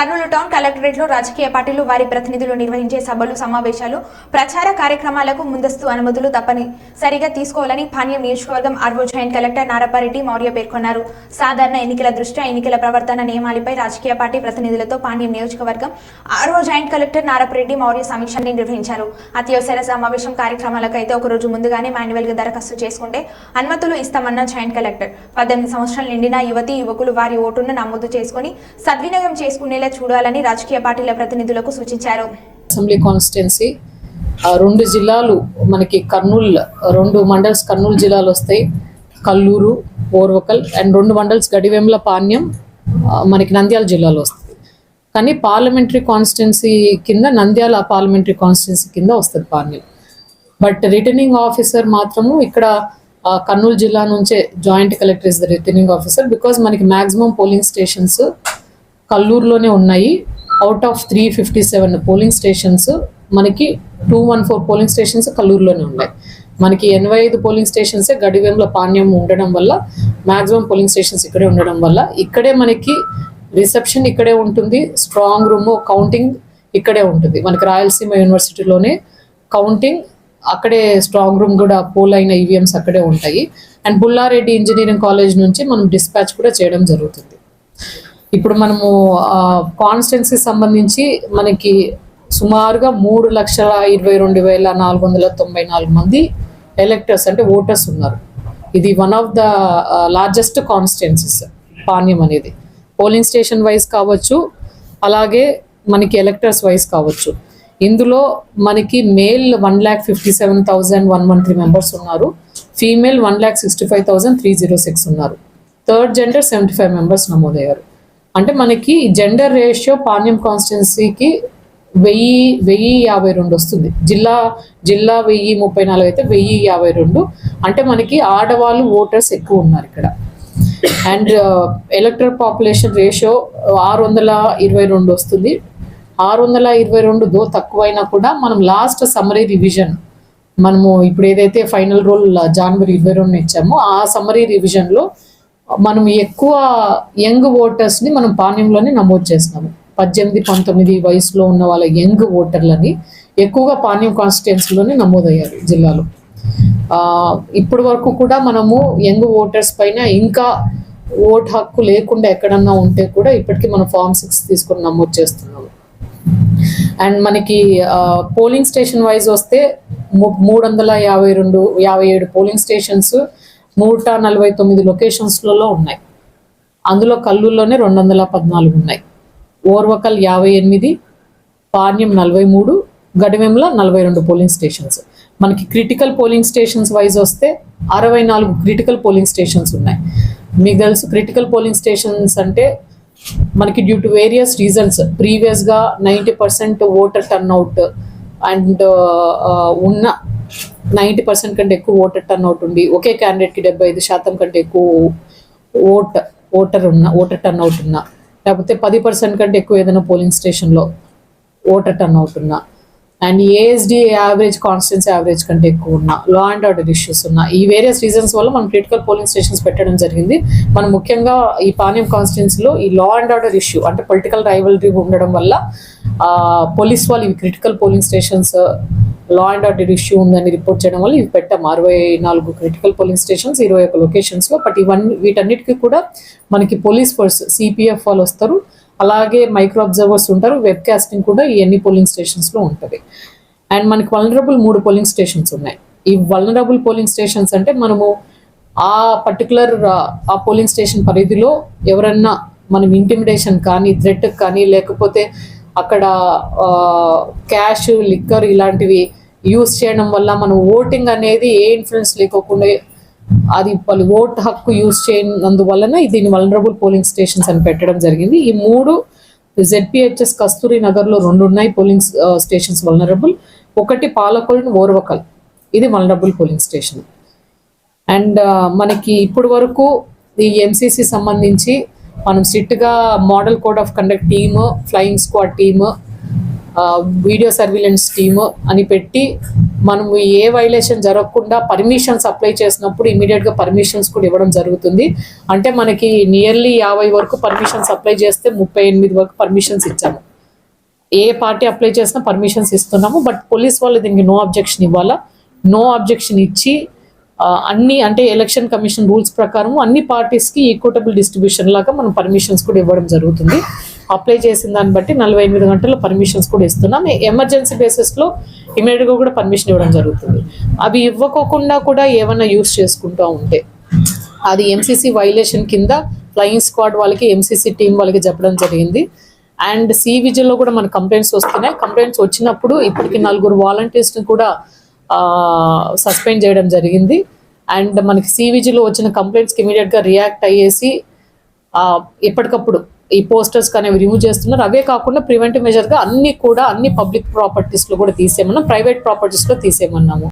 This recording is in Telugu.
కర్నూలు టౌన్ కలెక్టరేట్లో రాజకీయ పార్టీలు వారి ప్రతినిధులు నిర్వహించే సభలు సమావేశాలు ప్రచార కార్యక్రమాలకు ముందస్తు అనుమతులు తప్పనిసరిగా తీసుకోవాలని పాణ్యం నియోజకవర్గం R O joint collector Narapareddy Mourya పేర్కొన్నారు. సాధారణ ఎన్నికల దృష్ట్యా ఎన్నికల ప్రవర్తన నియమాలపై రాజకీయ పార్టీ ప్రతినిధులతో పాణ్యం నియోజకవర్గం R O joint collector Narapareddy Mourya సమీక్షని నిర్వహించారు. అత్యవసర సమావేశం కార్యక్రమాలకు అయితే ఒక రోజు ముందుగానే మాన్యువల్గా దరఖాస్తు చేసుకుంటే అనుమతులు ఇస్తామన్న జాయింట్ కలెక్టర్. పద్దెనిమిది సంవత్సరాలు నిండిన యువతి యువకులు వారి ఓటును నమోదు చేసుకుని సద్వినియోగం చేసుకునేలా చూడాలని రాజకీయ పార్టీల ప్రతినిధులకు సూచించారు. అసెంబ్లీ కాన్స్టిట్యున్సీ రెండు జిల్లాలు మనకి కర్నూలు రెండు మండల్స్ కర్నూలు జిల్లాలు వస్తాయి. కల్లూరు ఓర్వకల్ అండ్ రెండు మండల్స్ గడివెంల పాణ్యం మనకి నంద్యాల జిల్లాలో వస్తుంది కానీ పార్లమెంటరీ కాన్స్టిట్యున్సీ కింద నంద్యాల పార్లమెంటరీ కాన్స్టిట్యున్సీ కింద వస్తుంది పాణ్యం. బట్ రిటర్నింగ్ ఆఫీసర్ మాత్రము ఇక్కడ కర్నూలు జిల్లా నుంచే joint collector is the returning officer because మనకి మాక్సిమం పోలింగ్ స్టేషన్స్ కల్లూరులోనే ఉన్నాయి. Out of three fifty seven polling stations మనకి two one four polling stations కల్లూరులోనే ఉన్నాయి. మనకి ఎనభై ఐదు పోలింగ్ స్టేషన్సే గడివెంలో పాణ్యం ఉండడం వల్ల మాక్సిమం పోలింగ్ స్టేషన్స్ ఇక్కడే ఉండడం వల్ల ఇక్కడే మనకి రిసెప్షన్ ఇక్కడే ఉంటుంది స్ట్రాంగ్ రూమ్ కౌంటింగ్ ఇక్కడే ఉంటుంది. మనకి రాయలసీమ యూనివర్సిటీలోనే కౌంటింగ్ అక్కడే స్ట్రాంగ్ రూమ్ కూడా పోల్ అయిన ఈవీఎంస్ అక్కడే ఉంటాయి. అండ్ బుల్లారెడ్డి ఇంజనీరింగ్ కాలేజ్ నుంచి మనం డిస్పాచ్ కూడా చేయడం జరుగుతుంది. ఇప్పుడు మనము కాన్స్టెన్సీ సంబంధించి మనకి సుమారుగా మూడు లక్షల ఇరవై రెండు వేల నాలుగు వందల తొంభై నాలుగు మంది ఎలక్టర్స్ అంటే ఓటర్స్ ఉన్నారు. ఇది one of the largest constituencies Panyam అనేది. పోలింగ్ స్టేషన్ వైజ్ కావచ్చు అలాగే మనకి ఎలక్టర్స్ వైజ్ కావచ్చు. ఇందులో మనకి male one lakh fifty seven thousand one one three members ఉన్నారు. Female one lakh sixty five thousand three zero six ఉన్నారు. Third gender seventy five members నమోదయ్యారు. అంటే మనకి జెండర్ రేషియో పాణ్యం కాన్స్టిట్యున్సీకి వెయ్యి వెయ్యి యాభై రెండు వస్తుంది. జిల్లా జిల్లా వెయ్యి ముప్పై నాలుగు అయితే వెయ్యి యాభై రెండు. అంటే మనకి ఆడవాళ్ళు ఓటర్స్ ఎక్కువ ఉన్నారు ఇక్కడ. అండ్ ఎలక్టర్ పాపులేషన్ రేషియో ఆరు వందల ఇరవై రెండు వస్తుంది. ఆరు వందల ఇరవై రెండు దో తక్కువైనా కూడా మనం లాస్ట్ సమ్మరీ రివిజన్ మనము ఇప్పుడు ఏదైతే ఫైనల్ రోల్ జనవరి ఇరవై రెండు ఇచ్చామో ఆ సమ్మరీ రివిజన్లో మనం ఎక్కువ యంగ్ ఓటర్స్ని మనం పాణ్యంలోనే నమోదు చేస్తున్నాము. పద్దెనిమిది పంతొమ్మిది వయసులో ఉన్న వాళ్ళ యంగ్ ఓటర్లని ఎక్కువగా పాణ్యం కాన్స్టిట్యున్సీలోనే నమోదయ్యారు జిల్లాలో. ఇప్పటి వరకు కూడా మనము యంగ్ ఓటర్స్ పైన ఇంకా ఓట్ హక్కు లేకుండా ఎక్కడన్నా ఉంటే కూడా ఇప్పటికీ మనం ఫామ్ సిక్స్ తీసుకొని నమోదు చేస్తున్నాము. అండ్ మనకి పోలింగ్ స్టేషన్ వైజ్ వస్తే మూడు వందల యాభై రెండు యాభై ఏడు పోలింగ్ స్టేషన్స్ నూట నలభై తొమ్మిది లొకేషన్స్లలో ఉన్నాయి. అందులో కల్లూరులోనే రెండు వందల పద్నాలుగు ఉన్నాయి. ఓర్వకల్ యాభై ఎనిమిది పాణ్యం నలభై మూడు గడివెంల నలభై రెండు పోలింగ్ స్టేషన్స్. మనకి క్రిటికల్ పోలింగ్ స్టేషన్స్ వైజ్ వస్తే అరవై నాలుగు క్రిటికల్ పోలింగ్ స్టేషన్స్ ఉన్నాయి. మీకు తెలుసు క్రిటికల్ పోలింగ్ స్టేషన్స్ అంటే మనకి డ్యూ టు వేరియస్ రీజన్స్. ప్రీవియస్గా ninety percent voter turnout and ఉన్న నైంటీ పర్సెంట్ కంటే ఎక్కువ ఓటర్ టర్న్అవుట్ ఉండి ఒకే క్యాండిడేట్కి డెబ్బై ఐదు శాతం కంటే ఎక్కువ ఓట్ ఓటర్ ఉన్న ఓటర్ టర్న్అవుట్ ఉన్నా. లేకపోతే పది పర్సెంట్ కంటే ఎక్కువ ఏదైనా పోలింగ్ స్టేషన్లో ఓటర్ టర్న్అవుట్ ఉన్నా. And A S D average constants average కంటే ఎక్కువ ఉన్న. లా అండ్ ఆర్డర్ ఇష్యూస్ ఉన్న. ఈ వేరియస్ రీజన్స్ వల్ల మనం క్రిటికల్ పోలింగ్ స్టేషన్స్ పెట్టడం జరిగింది. మనం ముఖ్యంగా ఈ పాణ్యం కాన్స్టిట్యున్సీలో ఈ లా అండ్ ఆర్డర్ ఇష్యూ అంటే పొలిటికల్ రైవలరీ ఉండడం వల్ల పోలీస్ వాళ్ళు ఇవి critical polling stations law and order issue ఉందని రిపోర్ట్ చేయడం వల్ల ఇవి పెట్టాము అరవై నాలుగు క్రిటికల్ పోలింగ్ స్టేషన్స్ ఇరవై ఒక లొకేషన్స్లో బట్ ఇవన్నీ వీటన్నిటికీ కూడా మనకి పోలీస్ ఫోర్స్ సిపిఎఫ్ వాళ్ళు వస్తారు. అలాగే మైక్రో అబ్జర్వర్స్ ఉంటారు. వెబ్ కాస్టింగ్ కూడా ఈ ఎన్ని పోలింగ్ స్టేషన్స్లో ఉంటుంది. అండ్ మనకి వలనరబుల్ మూడు పోలింగ్ స్టేషన్స్ ఉన్నాయి. ఈ వలనరబుల్ పోలింగ్ స్టేషన్స్ అంటే మనము ఆ పర్టికులర్ ఆ పోలింగ్ స్టేషన్ పరిధిలో ఎవరన్నా మనం ఇంటిమిడేషన్ కానీ థ్రెట్ కానీ లేకపోతే అక్కడ క్యాష్ లిక్కర్ ఇలాంటివి యూస్ చేయడం వల్ల మనం ఓటింగ్ అనేది ఏ ఇన్ఫ్లుయెన్స్ లేకోకుండా అది వాళ్ళు ఓట్ హక్కు యూజ్ చేయనందువలన దీన్ని వలనరబుల్ పోలింగ్ స్టేషన్స్ అని పెట్టడం జరిగింది. ఈ మూడు జెడ్పిహెచ్ఎస్ కస్తూరి నగర్లో రెండు ఉన్నాయి పోలింగ్ స్టేషన్స్ వలనరబుల్ ఒకటి పాలకొల్ ఓర్వకల్. ఇది వలనరబుల్ పోలింగ్ స్టేషన్ అండ్ మనకి ఇప్పటి వరకు ఈ ఎంసీసీ సంబంధించి మనం స్ట్రిక్ట్గా model code of conduct team flying squad team video surveillance team అని పెట్టి మనము ఏ వైలేషన్ జరగకుండా పర్మిషన్స్ అప్లై చేసినప్పుడు ఇమీడియట్గా పర్మిషన్స్ కూడా ఇవ్వడం జరుగుతుంది. అంటే మనకి నియర్లీ యాభై వరకు పర్మిషన్స్ అప్లై చేస్తే ముప్పై ఎనిమిది వరకు పర్మిషన్స్ ఇచ్చాము. ఏ పార్టీ అప్లై చేసినా పర్మిషన్స్ ఇస్తున్నాము బట్ పోలీస్ వాళ్ళు దీనికి నో అబ్జెక్షన్ ఇవ్వాలా? నో అబ్జెక్షన్ ఇచ్చి అన్ని అంటే ఎలక్షన్ కమిషన్ రూల్స్ ప్రకారం అన్ని పార్టీస్కి ఈక్వటబుల్ డిస్ట్రిబ్యూషన్ లాగా మనం పర్మిషన్స్ కూడా ఇవ్వడం జరుగుతుంది. అప్లై చేసిన దాన్ని బట్టి నలభై ఎనిమిది గంటల పర్మిషన్స్ కూడా ఇస్తున్నాం. ఎమర్జెన్సీ బేసిస్లో ఇమీడియట్గా కూడా పర్మిషన్ ఇవ్వడం జరుగుతుంది. అవి ఇవ్వకోకుండా కూడా ఏమైనా యూస్ చేసుకుంటూ ఉంటే అది ఎంసీసీ వైలేషన్ కింద ఫ్లయింగ్ స్క్వాడ్ వాళ్ళకి ఎంసీసీ టీం వాళ్ళకి చెప్పడం జరిగింది. అండ్ సి విజిల్లో కూడా మన కంప్లైంట్స్ వస్తున్నాయి. కంప్లైంట్స్ వచ్చినప్పుడు ఇప్పటికి నలుగురు వాలంటీర్స్ని కూడా సస్పెండ్ చేయడం జరిగింది. అండ్ మనకి సివిజిలో వచ్చిన కంప్లైంట్స్కి ఇమీడియట్గా రియాక్ట్ అయ్యేసి ఎప్పటికప్పుడు ఈ పోస్టర్స్ అనేవి రిమూవ్ చేస్తున్నారు. అవే కాకుండా ప్రివెంటివ్ మెజర్గా అన్ని కూడా అన్ని పబ్లిక్ ప్రాపర్టీస్లో కూడా తీసేయమన్నాం. ప్రైవేట్ ప్రాపర్టీస్లో తీసేయమన్నాము.